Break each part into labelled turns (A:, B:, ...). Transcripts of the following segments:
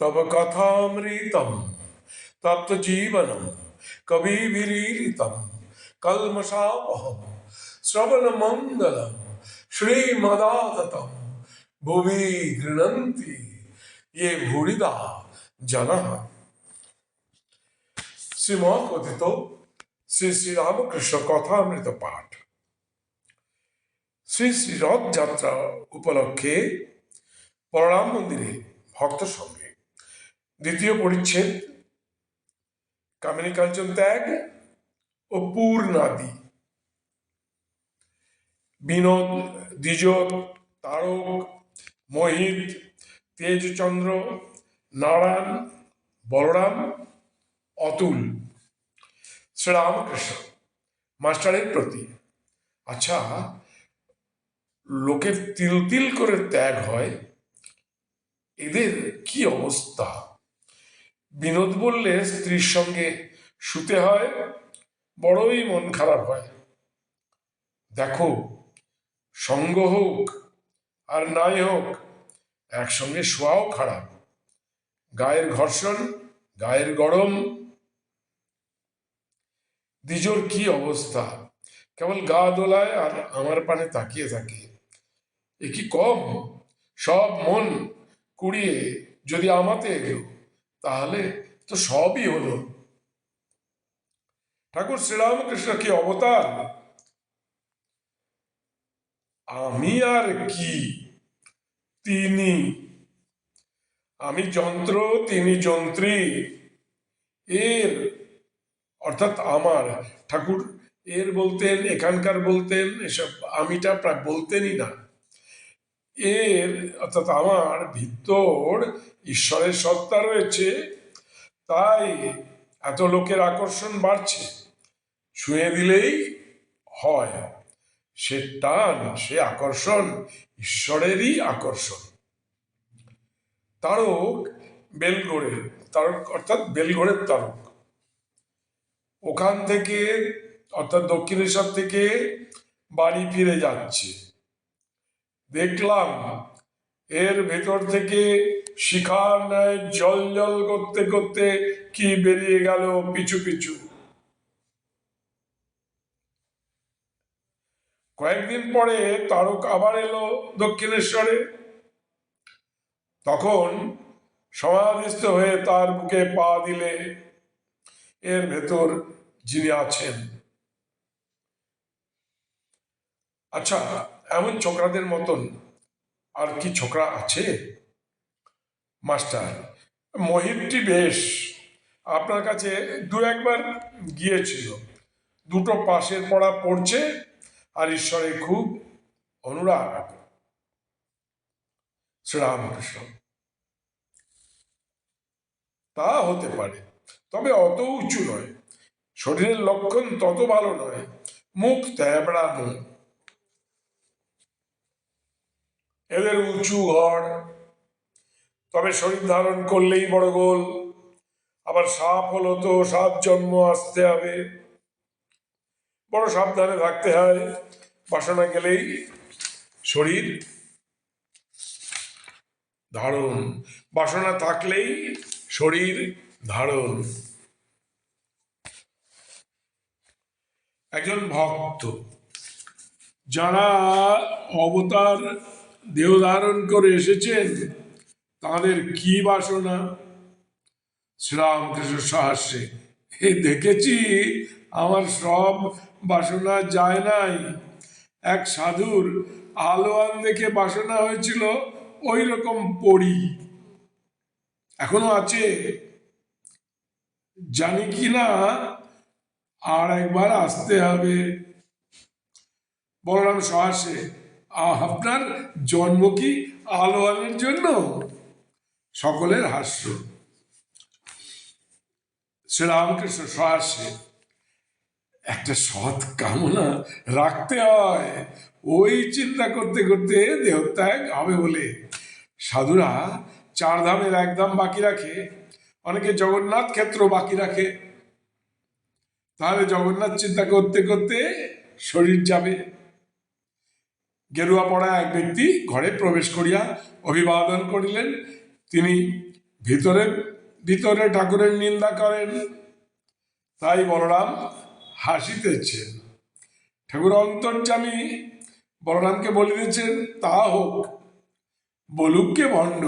A: तब कथामृतम तप्त जीवनम कवि विरीतम कलमशापहम श्रवण मंगलम श्रीमदादतम भूमि गृणंती ये भूरिदा जन। श्री महोदित श्री श्री রামকৃষ্ণ पाठ श्री श्री रथ রথযাত্রা उपलक्षे বলরাম মন্দিরে ভক্ত সঙ্গে। দ্বিতীয় পরিচ্ছেদ কামিনী কাঞ্চন ত্যাগ ও পূর্ণাদি। বিনোদ দ্বিজ তারক, মোহিত, তেজচন্দ্র, নারায়ণ, বলরাম, অতুল। শ্রীরামকৃষ্ণ মাস্টারের প্রতি। আচ্ছা লোকের তিল তিল করে ত্যাগ হয় এদের কি অবস্থা? বিনোদ বললে, স্ত্রীর সঙ্গে শুতে হয়, বড়ই মন খারাপ হয়। দেখো, সঙ্গ হোক আর নাই হোক, একসঙ্গে শোয়াও খারাপ। গায়ের ঘর্ষণ, গায়ের গরম। দ্বিজোর কি অবস্থা? কেবল গা দোলায় আর আমার পানে তাকিয়ে থাকে। এ কি কম? সব মন কুড়িয়ে যদি আমাতে এলো তাহলে তো সবই হলো। ঠাকুর শ্রীরামকৃষ্ণ কি অবতার? আমি আর কি? তিনি, আমি যন্ত্র, তিনি যন্ত্রী। এর, অর্থাৎ আমার, ঠাকুর, এর বলতেন, এখানকার বলতেন, এসব আমিটা প্রায় বলতেনই না। এর অর্থাৎ আমার ভিতর ঈশ্বরের সত্তা রয়েছে, তাই এত লোকের আকর্ষণ বাড়ছে। ছুঁয়ে দিলেই হয়। সে টান, সে আকর্ষণ, ঈশ্বরেরই আকর্ষণ। তারক বেলগড়ের তারক অর্থাৎ বেলগড়ের তারক। ওখান থেকে, অর্থাৎ দক্ষিণেশ্বর থেকে বাড়ি ফিরে যাচ্ছে। দেখলাম এর ভেতর থেকে শিখার ন্যায় জল জল করতে করতে কি বেরিয়ে গেল পিছু পিছু। কয়েকদিন পরে তারক আবার এলো দক্ষিণেশ্বরে। তখন সমাধিস্থ হয়ে তার বুকে পা দিলে এর ভেতর যিনি আছেন। আচ্ছা এমন ছোকরাদের মতন আর কি ছোকরা আছে? মাস্টার মহিতটি বেশ। আপনার কাছে দু একবার গিয়েছিল। দুটো পাশের পড়া পড়ছে আর ঈশ্বরের খুব অনুরাগ। শ্রীরামকৃষ্ণ। তা হতে পারে, তবে অত উঁচু নয়। শরীরের লক্ষণ তত ভালো নয়। মুখ তেবড়া মুখ এদের উঁচু ঘর। তবে শরীর ধারণ করলেই বড় গোল। আবার সাপ হলো তো সাপ জন্ম আসতে হবে। বড় সাবধানে থাকতে হয়। বাসনা গেলেই শরীর ধারণ। বাসনা থাকলেই শরীর ধারণ। একজন ভক্ত, যারা অবতার দেহ ধারণ করে এসেছেন, তাদের কি বাসনা? শ্রীরামকৃষ্ণ এ দেখেছি, আমার সব বাসনা যায় নাই। এক সাধুর আলোয়ান দেখে বাসনা হয়েছিল ওই রকম পড়ি এখনও আছে? জানি কি না, আর একবার আসতে হবে। বলরাম সহাসে আপনার জন্ম কি আলোয়ানের জন্য? সকলের হাস্য। শ্রীরামকৃষ্ণ সহাসে একটা সৎ কামনা রাখতে হয়। ওই চিন্তা করতে করতে দেহত্যাগ হবে বলে সাধুরা চার ধামের একদম বাকি রাখে, অনেকে জগন্নাথ ক্ষেত্র বাকি রাখে। তাহলে জগন্নাথ চিন্তা করতে করতে শরীর যাবে। গেরুয়া পড়া এক ব্যক্তি ঘরে প্রবেশ করিয়া অভিবাদন করিলেন। তিনি ভিতরে ভিতরে ঠাকুরের নিন্দা করেন। তাই বলরাম হাসিতেছেন ঠাকুর অন্তর্যামী বলরামকে বলিতেছেন, তা হোক, বলুককে ভণ্ড।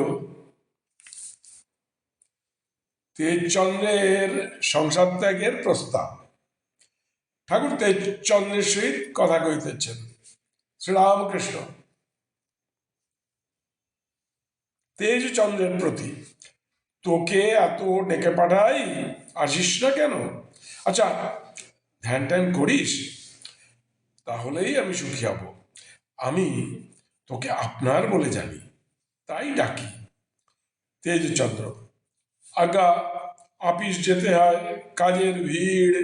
A: তেজচন্দ্রের সংসার ত্যাগের প্রস্তাব। ঠাকুর তেজচন্দ্রের সহিত কথা কইতেছেন শ্রীরামকৃষ্ণ। তেজচন্দ্রের প্রতি, তোকে এত ডেকে পাঠাই? আসিস না কেন? আচ্ছা ধ্যান ট্যান করিস, তাহলেই আমি সুখী হব। আমি তোকে আপনার বলে জানি, তাই ডাকি। তেজচন্দ্র, আগা, অফিস যেতে হয়, কাজের ভিড়।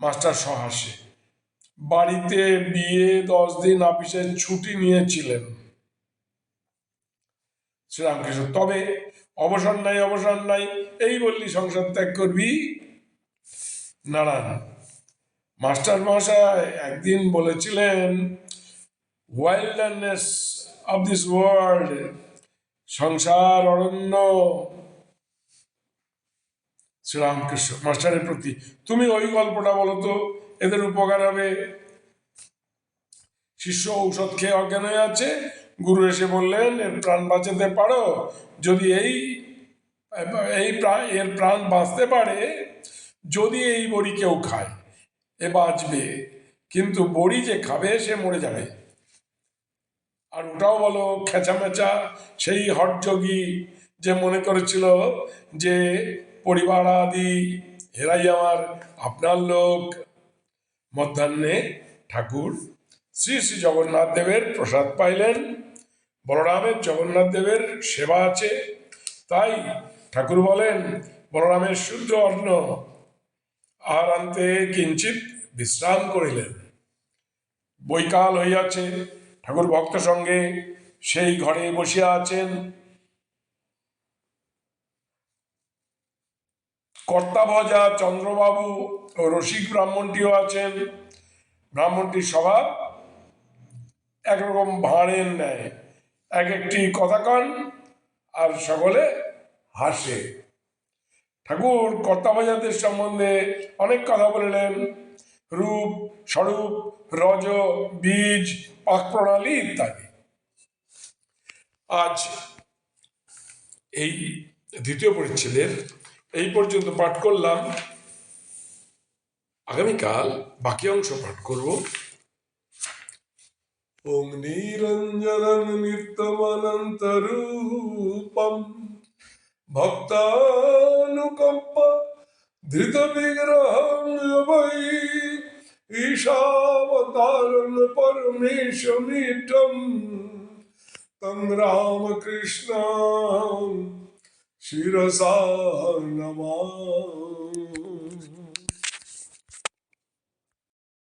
A: মাস্টার সহাসে বাড়িতে বিয়ে দশ দিন অফিসের ছুটি নিয়েছিলেন। শ্রীরামকৃষ্ণ, তবে অবসর নাই অবসর নাই, এই বললি, সংসার ত্যাগ করবি? নারায়ণ, মাস্টার মহাশয় একদিন বলেছিলেন ওয়াইল্ডনেস অফ দিস ওয়ার্ল্ড সংসার অরণ্য শ্রীরামকৃষ্ণ। মাস্টারের প্রতি, তুমি ওই গল্পটা বলো তো, এদের উপকার হবে? শিষ্য ঔষধ খেয়ে অজ্ঞান হয়ে আছে। গুরু এসে বললেন, এর প্রাণ বাঁচাতে পারো। যদি এই এই এর প্রাণ বাঁচতে পারে, যদি এই বড়ি কেউ খায়, এ বাঁচবে। কিন্তু বড়ি যে খাবে, সে মরে যাবে। আর ওটাও বলো, খেঁচামেচা সেই হটযোগী যে মনে করেছিল যে পরিবার আদি এরাই আমার আপনার লোক। মধ্যাহ্নে ঠাকুর শ্রী শ্রী জগন্নাথ দেবের প্রসাদ পাইলেন। বলরামের জগন্নাথ দেবের সেবা আছে। তাই ঠাকুর বলেন, বলরামের শুদ্ধ অন্ন। আর আনতে কিঞ্চিত বিশ্রাম করিলেন। বৈকাল হইয়াছে, ঠাকুর ভক্ত সঙ্গে সেই ঘরে বসিয়া আছেন। কর্তা ভজা চন্দ্রবাবু ও রসিক ব্রাহ্মণটিও আছেন। ব্রাহ্মণটির স্বভাব একরকম ভাঁড়ের নেয় এক একটি কথা কন আর সকলে হাসে। ঠাকুর কর্তাবাজাদের সম্বন্ধে অনেক কথা বললেন। রূপ, স্বরূপ, রজ, বীজ, পাক প্রণালী ইত্যাদি। আজ এই দ্বিতীয় পরিচ্ছেদের এই পর্যন্ত পাঠ করলাম। আগামীকাল বাকি অংশ পাঠ করব। ওম নিরঞ্জনং নিত্যমনন্তরূপম ভক্তানুকম্প ধৃত বিগ্রহং বৈ ঈশাবতারং পরমেশমিটম তং রামকৃষ্ণ Shirasa Namah.